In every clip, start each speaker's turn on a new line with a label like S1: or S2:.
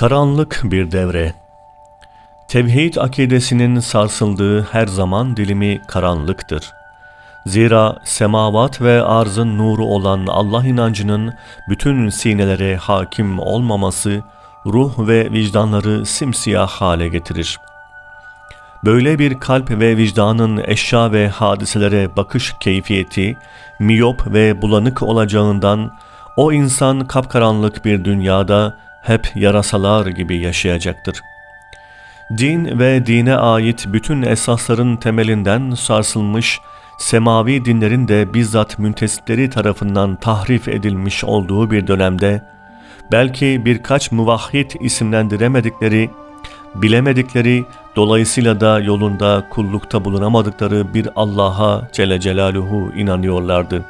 S1: Karanlık bir devre. Tevhid akidesinin sarsıldığı her zaman dilimi karanlıktır. Zira semavat ve arzın nuru olan Allah inancının bütün sinelere hakim olmaması, ruh ve vicdanları simsiyah hale getirir. Böyle bir kalp ve vicdanın eşya ve hadiselere bakış keyfiyeti, miyop ve bulanık olacağından, o insan kapkaranlık bir dünyada hep yarasalar gibi yaşayacaktır. Din ve dine ait bütün esasların temelinden sarsılmış, semavi dinlerin de bizzat müntesipleri tarafından tahrif edilmiş olduğu bir dönemde, belki birkaç muvahhid isimlendiremedikleri, bilemedikleri, dolayısıyla da yolunda kullukta bulunamadıkları bir Allah'a Celle Celaluhu inanıyorlardı.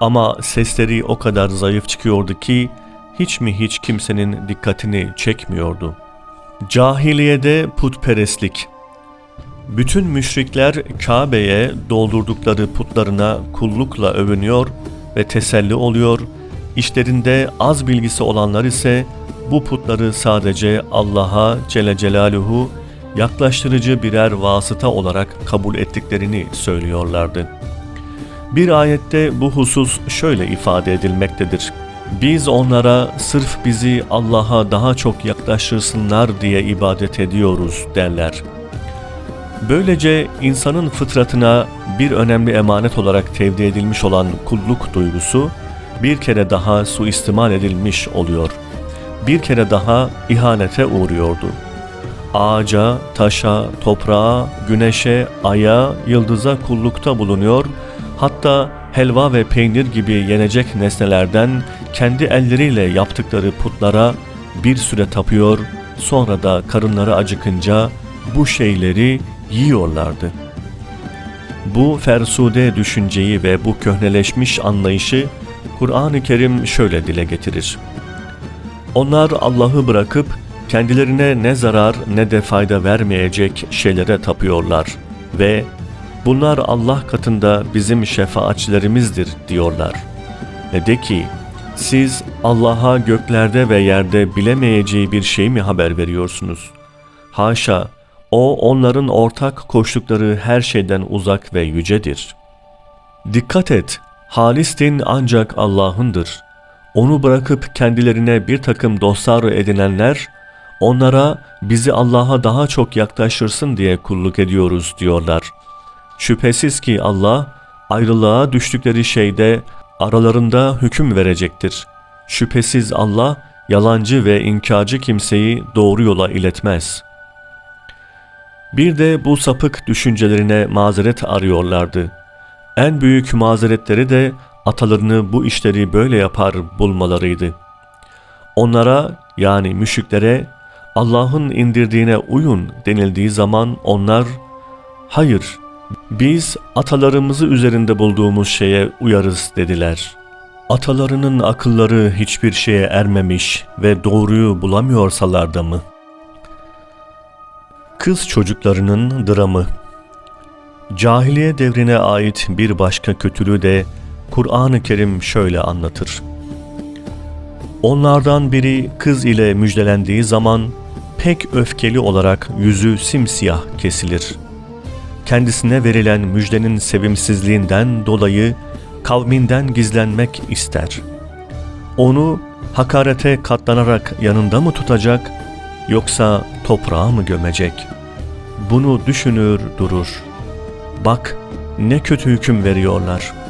S1: Ama sesleri o kadar zayıf çıkıyordu ki, hiç mi hiç kimsenin dikkatini çekmiyordu. Cahiliyede putperestlik Bütün müşrikler Kabe'ye doldurdukları putlarına kullukla övünüyor ve teselli oluyor, İşlerinde az bilgisi olanlar ise bu putları sadece Allah'a Celle Celaluhu yaklaştırıcı birer vasıta olarak kabul ettiklerini söylüyorlardı. Bir ayette bu husus şöyle ifade edilmektedir. Biz onlara sırf bizi Allah'a daha çok yaklaştırsınlar diye ibadet ediyoruz derler. Böylece insanın fıtratına bir önemli emanet olarak tevdi edilmiş olan kulluk duygusu bir kere daha suistimal edilmiş oluyor. Bir kere daha ihanete uğruyordu. Ağaca, taşa, toprağa, güneşe, aya, yıldıza kullukta bulunuyor, hatta helva ve peynir gibi yenecek nesnelerden kendi elleriyle yaptıkları putlara bir süre tapıyor, sonra da karınları acıkınca bu şeyleri yiyorlardı. Bu fersude düşünceyi ve bu köhneleşmiş anlayışı Kur'an-ı Kerim şöyle dile getirir. Onlar Allah'ı bırakıp kendilerine ne zarar ne de fayda vermeyecek şeylere tapıyorlar ve bunlar Allah katında bizim şefaatçilerimizdir diyorlar. Ve de ki siz Allah'a göklerde ve yerde bilemeyeceği bir şey mi haber veriyorsunuz? Haşa, o onların ortak koştukları her şeyden uzak ve yücedir. Dikkat et, halis din ancak Allah'ındır. Onu bırakıp kendilerine bir takım dostlar edinenler, onlara bizi Allah'a daha çok yaklaştırsın diye kulluk ediyoruz diyorlar. Şüphesiz ki Allah, ayrılığa düştükleri şeyde aralarında hüküm verecektir. Şüphesiz Allah, yalancı ve inkarcı kimseyi doğru yola iletmez. Bir de bu sapık düşüncelerine mazeret arıyorlardı. En büyük mazeretleri de atalarını bu işleri böyle yapar bulmalarıydı. Onlara yani müşriklere Allah'ın indirdiğine uyun denildiği zaman onlar hayır biz atalarımızı üzerinde bulduğumuz şeye uyarız dediler. Atalarının akılları hiçbir şeye ermemiş ve doğruyu bulamıyorsalar da mı? Kız çocuklarının dramı Cahiliye devrine ait bir başka kötülüğü de Kur'an-ı Kerim şöyle anlatır. Onlardan biri kız ile müjdelendiği zaman pek öfkeli olarak yüzü simsiyah kesilir. Kendisine verilen müjdenin sevimsizliğinden dolayı kavminden gizlenmek ister. Onu hakarete katlanarak yanında mı tutacak yoksa toprağa mı gömecek? Bunu düşünür durur. Bak ne kötü hüküm veriyorlar.''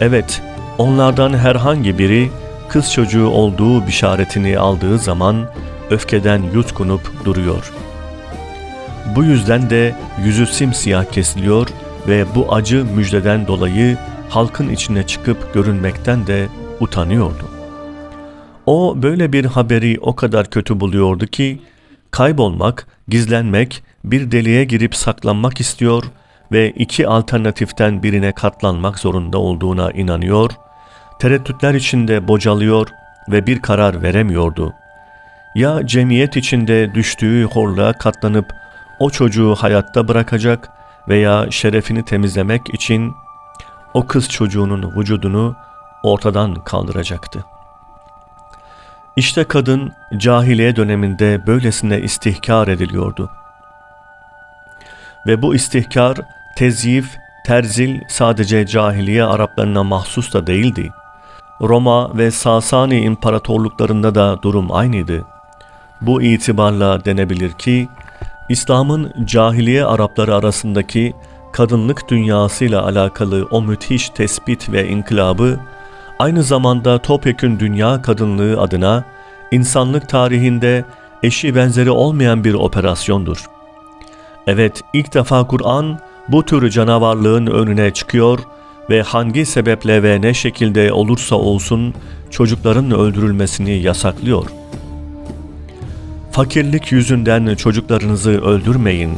S1: Evet, onlardan herhangi biri kız çocuğu olduğu bişaretini aldığı zaman öfkeden yutkunup duruyor. Bu yüzden de yüzü simsiyah kesiliyor ve bu acı müjdeden dolayı halkın içine çıkıp görünmekten de utanıyordu. O böyle bir haberi o kadar kötü buluyordu ki kaybolmak, gizlenmek, bir deliğe girip saklanmak istiyor ve iki alternatiften birine katlanmak zorunda olduğuna inanıyor, tereddütler içinde bocalıyor ve bir karar veremiyordu. Ya cemiyet içinde düştüğü horluğa katlanıp o çocuğu hayatta bırakacak veya şerefini temizlemek için o kız çocuğunun vücudunu ortadan kaldıracaktı. İşte kadın cahiliye döneminde böylesine istihkar ediliyordu. Ve bu istihkar, tezyif, terzil sadece cahiliye Araplarına mahsus da değildi. Roma ve Sasani imparatorluklarında da durum aynıydı. Bu itibarla denebilir ki, İslam'ın cahiliye Arapları arasındaki kadınlık dünyasıyla alakalı o müthiş tespit ve inkılabı, aynı zamanda topyekün dünya kadınlığı adına insanlık tarihinde eşi benzeri olmayan bir operasyondur. Evet, ilk defa Kur'an bu tür canavarlığın önüne çıkıyor ve hangi sebeple ve ne şekilde olursa olsun çocukların öldürülmesini yasaklıyor. Fakirlik yüzünden çocuklarınızı öldürmeyin.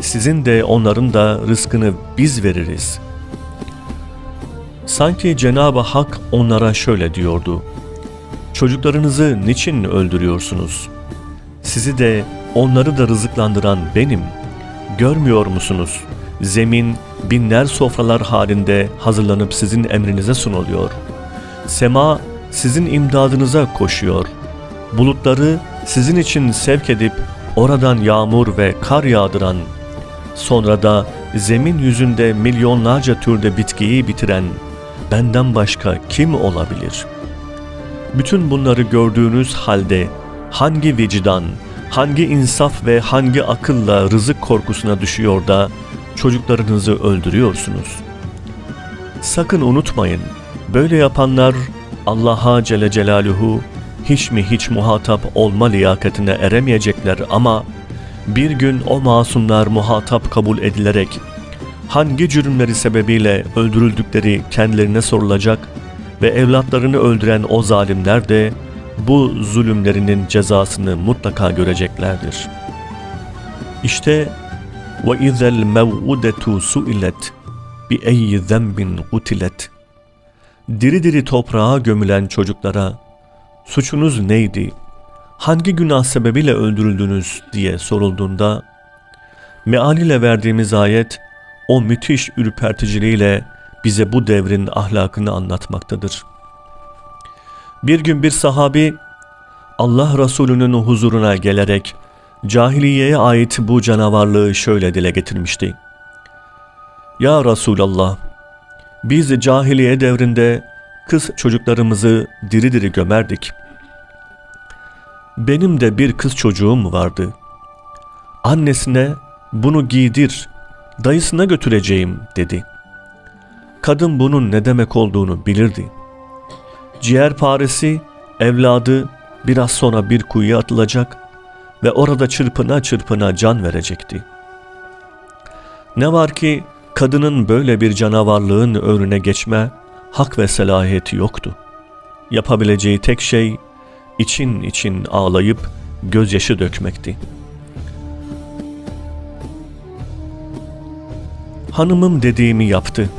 S1: Sizin de onların da rızkını biz veririz. Sanki Cenab-ı Hak onlara şöyle diyordu. Çocuklarınızı niçin öldürüyorsunuz? Sizi de onları da rızıklandıran benim. Görmüyor musunuz? Zemin binler sofralar halinde hazırlanıp sizin emrinize sunuluyor. Sema sizin imdadınıza koşuyor. Bulutları sizin için sevk edip oradan yağmur ve kar yağdıran, sonra da zemin yüzünde milyonlarca türde bitkiyi bitiren benden başka kim olabilir? Bütün bunları gördüğünüz halde hangi vicdan, hangi insaf ve hangi akılla rızık korkusuna düşüyor da çocuklarınızı öldürüyorsunuz? Sakın unutmayın, böyle yapanlar Allah'a Celle Celaluhu hiç mi hiç muhatap olma liyakatine eremeyecekler ama bir gün o masumlar muhatap kabul edilerek hangi cürümleri sebebiyle öldürüldükleri kendilerine sorulacak ve evlatlarını öldüren o zalimler de bu zulümlerinin cezasını mutlaka göreceklerdir. İşte ve izel mev'udetu su'ilet bi eyyi zenbin kutilet. Diri diri toprağa gömülen çocuklara suçunuz neydi, hangi günah sebebiyle öldürüldünüz diye sorulduğunda mealiyle verdiğimiz ayet o müthiş ürperticiliğiyle bize bu devrin ahlakını anlatmaktadır. Bir gün bir sahabi Allah Resulü'nün huzuruna gelerek cahiliyeye ait bu canavarlığı şöyle dile getirmişti. Ya Resulallah, biz cahiliye devrinde kız çocuklarımızı diri diri gömerdik. Benim de bir kız çocuğum vardı. Annesine bunu giydir, dayısına götüreceğim dedi. Kadın bunun ne demek olduğunu bilirdi. Ciğer paresi, evladı biraz sonra bir kuyuya atılacak ve orada çırpına çırpına can verecekti. Ne var ki kadının böyle bir canavarlığın önüne geçme hak ve selahiyeti yoktu. Yapabileceği tek şey için için ağlayıp gözyaşı dökmekti. Hanımım dediğimi yaptı.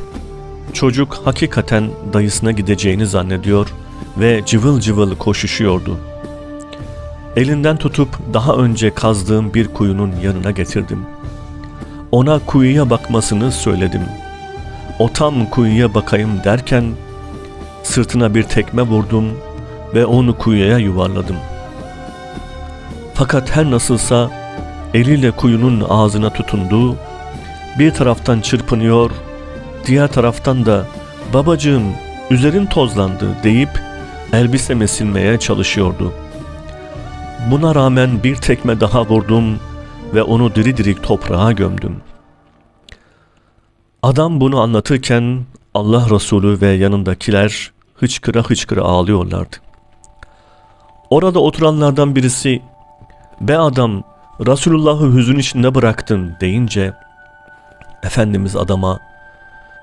S1: Çocuk hakikaten dayısına gideceğini zannediyor ve cıvıl cıvıl koşuşuyordu. Elinden tutup daha önce kazdığım bir kuyunun yanına getirdim. Ona kuyuya bakmasını söyledim.'' O tam kuyuya bakayım derken sırtına bir tekme vurdum ve onu kuyuya yuvarladım. Fakat her nasılsa eliyle kuyunun ağzına tutundu, bir taraftan çırpınıyor, diğer taraftan da babacığım üzerin tozlandı deyip elbisemi silmeye çalışıyordu. Buna rağmen bir tekme daha vurdum ve onu diri diri toprağa gömdüm.'' Adam bunu anlatırken Allah Resulü ve yanındakiler hıçkıra hıçkıra ağlıyorlardı. Orada oturanlardan birisi be adam Resulullah'ı hüzün içinde bıraktın deyince Efendimiz adama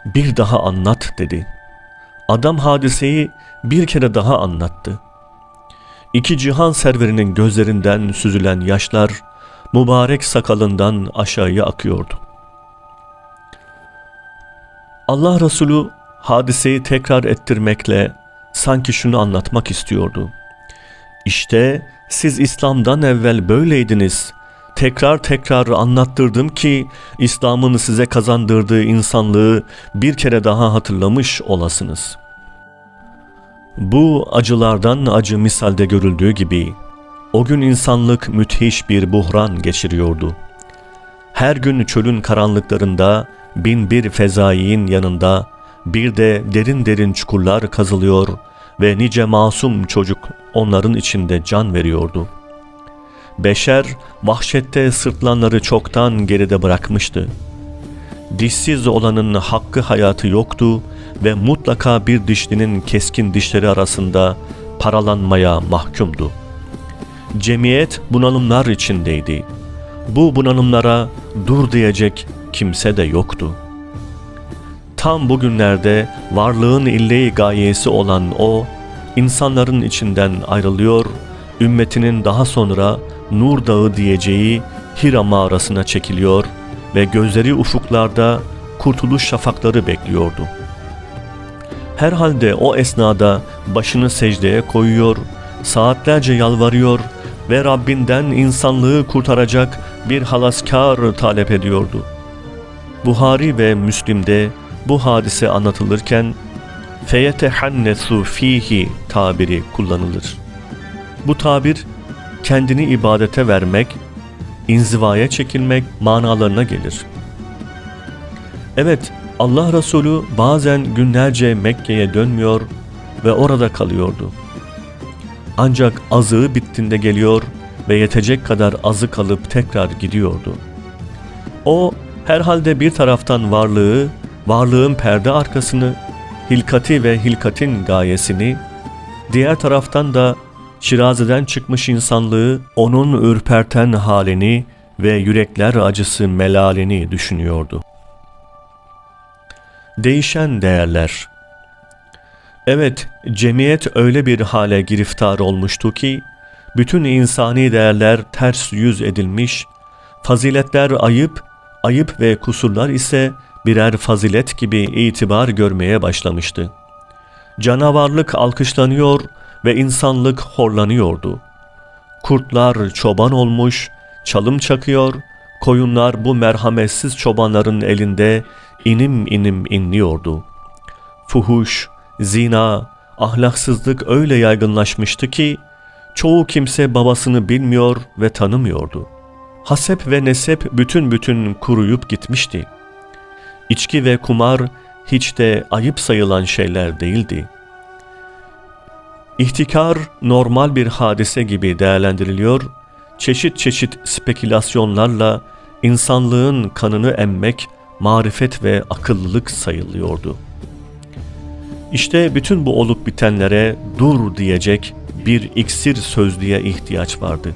S1: bir daha anlat dedi. Adam hadiseyi bir kere daha anlattı. İki cihan serverinin gözlerinden süzülen yaşlar mübarek sakalından aşağıya akıyordu. Allah Resulü hadiseyi tekrar ettirmekle sanki şunu anlatmak istiyordu. İşte siz İslam'dan evvel böyleydiniz. Tekrar tekrar anlattırdım ki İslam'ın size kazandırdığı insanlığı bir kere daha hatırlamış olasınız. Bu acılardan acı misalde görüldüğü gibi o gün insanlık müthiş bir buhran geçiriyordu. Her gün çölün karanlıklarında bin bir fezaiin yanında bir de derin derin çukurlar kazılıyor ve nice masum çocuk onların içinde can veriyordu. Beşer vahşette sırtlanları çoktan geride bırakmıştı. Dişsiz olanın hakkı hayatı yoktu ve mutlaka bir dişlinin keskin dişleri arasında paralanmaya mahkumdu. Cemiyet bunalımlar içindeydi. Bu bunalımlara dur diyecek kimse de yoktu. Tam bugünlerde varlığın ille gayesi olan o, insanların içinden ayrılıyor, ümmetinin daha sonra Nur Dağı diyeceği Hira mağarasına çekiliyor ve gözleri ufuklarda kurtuluş şafakları bekliyordu. Herhalde o esnada başını secdeye koyuyor, saatlerce yalvarıyor ve Rabbinden insanlığı kurtaracak bir halaskar talep ediyordu. Buhari ve Müslim'de bu hadise anlatılırken feyetehannesu fihi tabiri kullanılır. Bu tabir kendini ibadete vermek, inzivaya çekilmek manalarına gelir. Evet, Allah Resulü bazen günlerce Mekke'ye dönmüyor ve orada kalıyordu. Ancak azığı bittiğinde geliyor ve yetecek kadar azı kalıp tekrar gidiyordu. O herhalde bir taraftan varlığı, varlığın perde arkasını, hilkati ve hilkatin gayesini, diğer taraftan da Şiraze'den çıkmış insanlığı, onun ürperten halini ve yürekler acısı melalini düşünüyordu. Değişen değerler Evet, cemiyet öyle bir hale giriftar olmuştu ki, bütün insani değerler ters yüz edilmiş, faziletler ayıp, ayıp ve kusurlar ise birer fazilet gibi itibar görmeye başlamıştı. Canavarlık alkışlanıyor ve insanlık horlanıyordu. Kurtlar çoban olmuş, çalım çakıyor, koyunlar bu merhametsiz çobanların elinde inim inim inliyordu. Fuhuş, zina, ahlaksızlık öyle yaygınlaşmıştı ki çoğu kimse babasını bilmiyor ve tanımıyordu. Hasep ve nesep bütün bütün kuruyup gitmişti. İçki ve kumar hiç de ayıp sayılan şeyler değildi. İhtikar normal bir hadise gibi değerlendiriliyor, çeşit çeşit spekülasyonlarla insanlığın kanını emmek marifet ve akıllılık sayılıyordu. İşte bütün bu olup bitenlere dur diyecek bir iksir sözlüğe ihtiyaç vardı.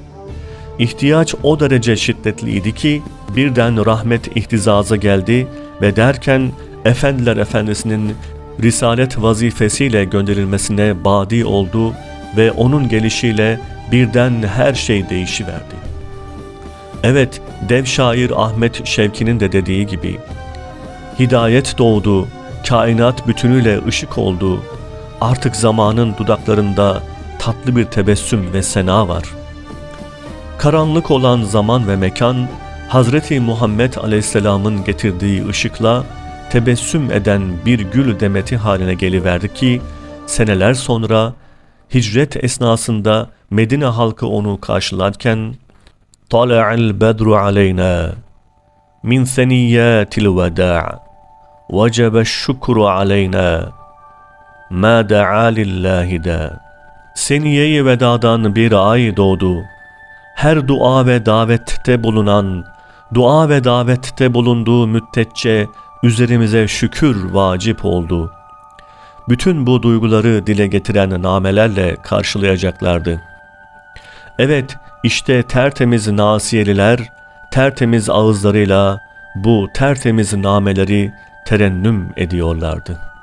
S1: İhtiyaç o derece şiddetliydi ki birden rahmet ihtizaza geldi ve derken Efendiler Efendisi'nin risalet vazifesiyle gönderilmesine badi oldu ve onun gelişiyle birden her şey değişiverdi. Evet, dev şair Ahmet Şevki'nin de dediği gibi, Hidayet doğdu, kainat bütünüyle ışık oldu, artık zamanın dudaklarında tatlı bir tebessüm ve sena var karanlık olan zaman ve mekan, Hazreti Muhammed Aleyhisselam'ın getirdiği ışıkla tebessüm eden bir gül demeti haline geliverdi ki, seneler sonra hicret esnasında Medine halkı onu karşılarken Tala'al bedru aleyna min seniyyatil veda' vecebe şükru aleyna ma da'a lillahi da Seniye-i vedadan bir ay doğdu.'' Her dua ve davette bulunan, dua ve davette bulunduğu müddetçe üzerimize şükür vacip oldu. Bütün bu duyguları dile getiren namelerle karşılayacaklardı. Evet, işte tertemiz nasiyeliler, tertemiz ağızlarıyla bu tertemiz nameleri terennüm ediyorlardı.''